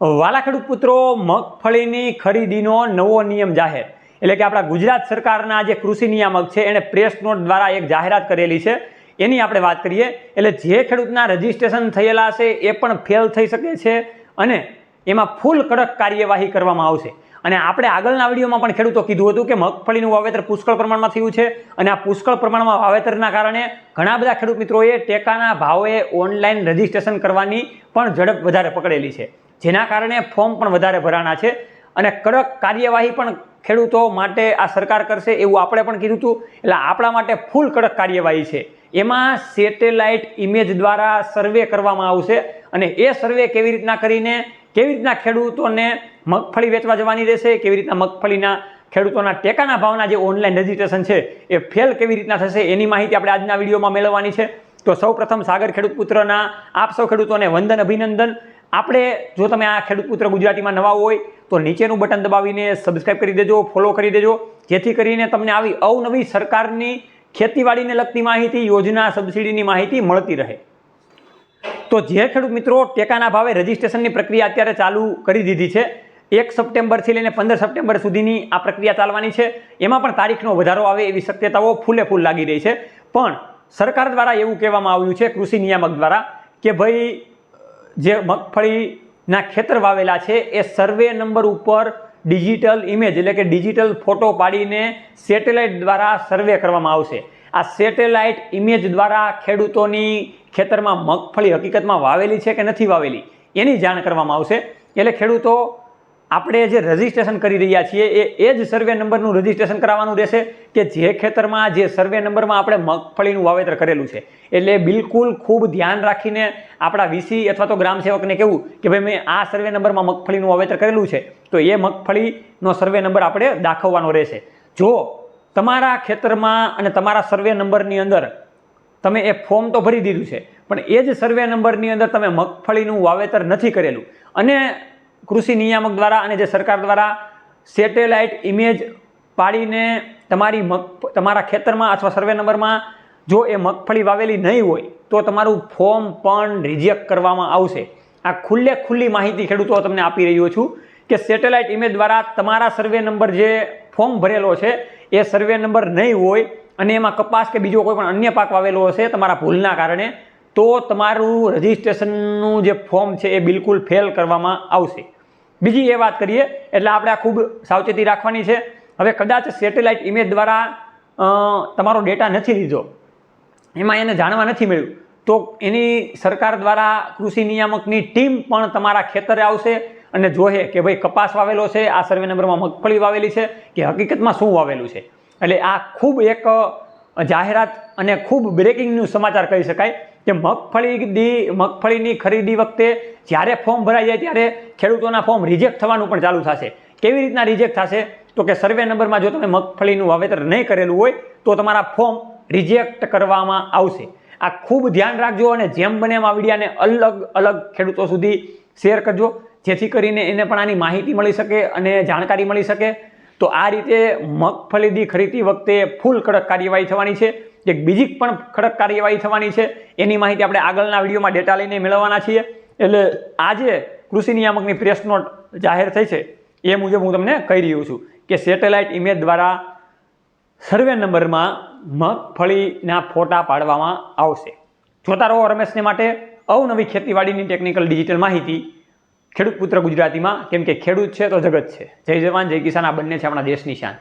વાલા ખેડૂત પુત્રો મગફળીની ખરીદીનો નવો નિયમ જાહેર. એટલે કે આપણા ગુજરાત સરકારના જે કૃષિ નિયામક છે એણે પ્રેસ નોટ દ્વારા એક જાહેરાત કરેલી છે. એની આપણે વાત કરીએ, એટલે જે ખેડૂતના રજીસ્ટ્રેશન થયેલા છે, એ પણ ફેલ થઈ શકે છે અને એમાં ફૂલ કડક કાર્યવાહી કરવામાં આવશે. અને આપણે આગળના વિડીયોમાં પણ ખેડૂતો કીધું હતું કે મગફળીનું વાવેતર પુષ્કળ પ્રમાણમાં થયું છે અને આ પુષ્કળ પ્રમાણમાં વાવેતરના કારણે ઘણા બધા ખેડૂત મિત્રોએ ટેકાના ભાવે ઓનલાઈન રજીસ્ટ્રેશન કરવાની પણ ઝડપ વધારે પકડેલી છે. જેના કારણે ફોર્મ પણ વધારે ભરાણા છે અને કડક કાર્યવાહી પણ ખેડૂતો માટે આ સરકાર કરશે એવું આપણે પણ કીધું હતું. એટલે આપણા માટે ફૂલ કડક કાર્યવાહી છે. એમાં સેટેલાઇટ ઇમેજ દ્વારા સર્વે કરવામાં આવશે અને એ સર્વે કેવી રીતના કરીને, કેવી રીતના ખેડૂતોને મગફળી વેચવા જવાની રહેશે, કેવી રીતના મગફળીના ખેડૂતોના ટેકાના ભાવના જે ઓનલાઈન રજીસ્ટ્રેશન છે એ ફેલ કેવી રીતના થશે એની માહિતી આપણે આજના વિડીયોમાં મેળવવાની છે. તો સૌ પ્રથમ સાગર ખેડૂત પુત્રના, આપ સૌ ખેડૂતોને વંદન, અભિનંદન. આપણે જો તમે આ ખેડૂત પુત્ર ગુજરાતીમાં નવા હોય, તો નીચેનું બટન દબાવીને સબસ્ક્રાઈબ કરી દેજો ફોલો કરી દેજો, જેથી કરીને તમને આવી અવનવી સરકારની ખેતીવાડીને લગતી માહિતી, યોજના સબસિડીની માહિતી મળતી રહે. તો જે ખેડૂત મિત્રો ટેકાના ભાવે રજીસ્ટ્રેશનની પ્રક્રિયા અત્યારે ચાલુ કરી દીધી છે, એક સપ્ટેમ્બરથી લઈને પંદર સપ્ટેમ્બર સુધીની આ પ્રક્રિયા ચાલવાની છે. એમાં પણ તારીખનો વધારો આવે એવી શક્યતાઓ ફૂલે ફૂલ લાગી રહી છે. પણ સરકાર દ્વારા એવું કહેવામાં આવ્યું છે, કૃષિ નિયામક દ્વારા, કે ભાઈ જે મગફળીના ખેતર વાવેલા છે, એ સર્વે નંબર ઉપર ડિજિટલ ઇમેજ એટલે કે ડિજિટલ ફોટો પાડીને સેટેલાઇટ દ્વારા સર્વે કરવામાં આવશે. આ સેટેલાઇટ ઇમેજ દ્વારા ખેડૂતોની ખેતરમાં મગફળી હકીકતમાં વાવેલી છે કે નથી વાવેલી, એની જાણ કરવામાં આવશે. એટલે ખેડૂતો આપણે જે રજીસ્ટ્રેશન કરી રહ્યા છીએ, એ એ જ સર્વે નંબરનું રજીસ્ટ્રેશન કરાવવાનું રહેશે કે જે ખેતરમાં, જે સર્વે નંબરમાં આપણે મગફળીનું વાવેતર કરેલું છે. એટલે બિલકુલ ખૂબ ધ્યાન રાખીને આપણા વીસી અથવા તો ગ્રામ સેવકને કહેવું કે ભાઈ મેં આ સર્વે નંબરમાં મગફળીનું વાવેતર કરેલું છે, તો એ મગફળીનો સર્વે નંબર આપણે દાખવવાનો રહેશે. જો તમારા ખેતરમાં અને તમારા સર્વે નંબરની અંદર તમે એ ફોર્મ તો ભરી દીધું છે, પણ એ જ સર્વે નંબરની અંદર તમે મગફળીનું વાવેતર નથી કરેલું. અને કૃષિ નિયામક દ્વારા અને જે સરકાર દ્વારા સેટેલાઇટ ઇમેજ પાડીને તમારી મગ તમારા ખેતરમાં અથવા સર્વે નંબરમાં જો એ મગફળી વાવેલી નહીં હોય, તો તમારું ફોર્મ પણ રિજેક્ટ કરવામાં આવશે. આ ખુલ્લે ખુલ્લી માહિતી ખેડૂતો તમને આપી રહ્યો છું કે સેટેલાઇટ ઇમેજ દ્વારા તમારા સર્વે નંબર જે ફોર્મ ભરેલો છે, એ સર્વે નંબર નહીં હોય અને એમાં કપાસ કે બીજો કોઈ પણ અન્ય પાક વાવેલો હશે, તમારા ભૂલના કારણે તો તમારું રજિસ્ટ્રેશનનું જે ફોર્મ છે એ બિલકુલ ફેલ કરવામાં આવશે. બીજી એ વાત કરીએ, એટલે આપણે આ ખૂબ સાવચેતી રાખવાની છે. હવે કદાચ સેટેલાઇટ ઇમેજ દ્વારા તમારો ડેટા નથી લીધો. એમાં એને જાણવા નથી મળ્યું. તો એની સરકાર દ્વારા કૃષિ નિયામકની ટીમ પણ તમારા ખેતરે આવશે અને જોહે કે ભાઈ કપાસ વાવેલો છે, આ સર્વે નંબરમાં મગફળી વાવેલી છે, કે હકીકતમાં શું વાવેલું છે? એટલે આ ખૂબ એક જાહેરાત અને ખૂબ બ્રેકિંગ ન્યૂઝ સમાચાર કહી શકાય. કે મગફળી દી, મગફળીની ખરીદી વખતે જ્યારે ફોર્મ ભરાઈ જાય ત્યારે ખેડૂતોના ફોર્મ રિજેક્ટ થવાનું પણ ચાલુ થશે. કેવી રીતના રિજેક્ટ થશે? તો કે સર્વે નંબરમાં જો તમે મગફળીનું વાવેતર નહીં કરેલું હોય, તો તમારા ફોર્મ રિજેક્ટ કરવામાં આવશે. આ ખૂબ ધ્યાન રાખજો અને જેમ બને એમ આ વિડીયાને અલગ અલગ ખેડૂતો સુધી શેર કરજો, જેથી કરીને એને પણ આની માહિતી મળી શકે અને જાણકારી મળી શકે. તો આ રીતે મગફળીની ખરીદી વખતે ફૂલ કડક કાર્યવાહી થવાની છે. એક બીજી પણ કડક કાર્યવાહી થવાની છે એની માહિતી આપણે આગળના વિડીયોમાં ડેટા લઈને મેળવવાના છીએ. એટલે આજે કૃષિ નિયામકની પ્રેસ નોટ જાહેર થઈ છે. એ મુજબ હું તમને કહી રહ્યો છું કે સેટેલાઇટ ઇમેજ દ્વારા સર્વે નંબરમાં મગફળીના ફોટા પાડવામાં આવશે. જોતા રહો રમેશને માટે અવનવી ખેતીવાડીની ટેકનિકલ ડિજિટલ માહિતી. ખેડૂત પુત્ર ગુજરાતીમાં, કેમ કે ખેડૂત છે તો જગત છે. જય જવાન, જય કિસાન, આ બંને છે આપણા દેશની શાન.